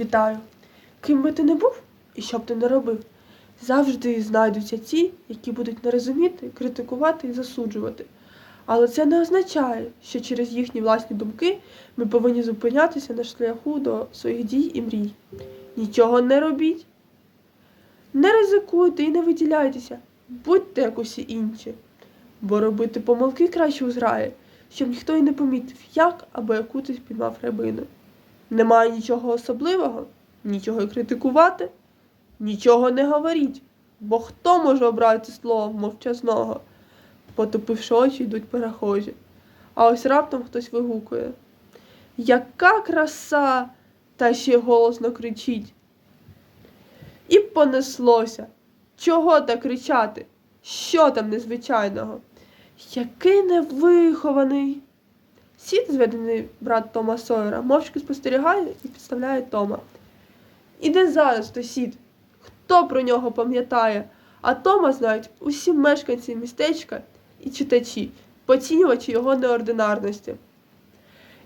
Вітаю! Ким би ти не був і що б ти не робив, завжди знайдуться ті, які будуть не розуміти, критикувати і засуджувати. Але це не означає, що через їхні власні думки ми повинні зупинятися на шляху до своїх дій і мрій. Нічого не робіть, не ризикуйте і не виділяйтеся, будьте як усі інші. Бо робити помилки краще у зграї, щоб ніхто й не помітив, як або яку ти спіймав рибину. Немає нічого особливого, нічого й критикувати, нічого не говоріть, бо хто може обрати слово мовчазного, потупивши очі, йдуть перехожі. А ось раптом хтось вигукує. Яка краса! Та ще голосно кричить. І понеслося. Чого так кричати? Що там незвичайного? Який невихований. Сід, зведений брат Тома Сойера, мовчки спостерігає і підставляє Тома. І де зараз то сід? Хто про нього пам'ятає? А Тома знають усі мешканці містечка і читачі, поцінювачі його неординарності.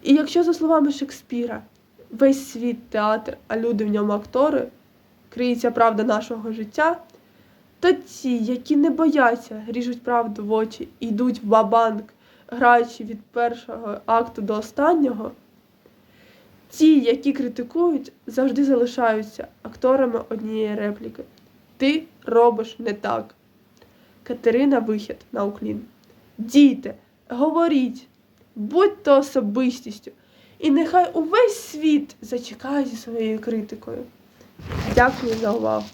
І якщо, за словами Шекспіра, весь світ театр, а люди в ньому актори, криється правда нашого життя, то ті, які не бояться, ріжуть правду в очі і йдуть в бабанк, граючи від першого акту до останнього, ті, які критикують, завжди залишаються акторами однієї репліки. Ти робиш не так. Катерина Вихід на уклін. Дійте, говоріть, будьте особистістю, і нехай увесь світ зачекає зі своєю критикою. Дякую за увагу.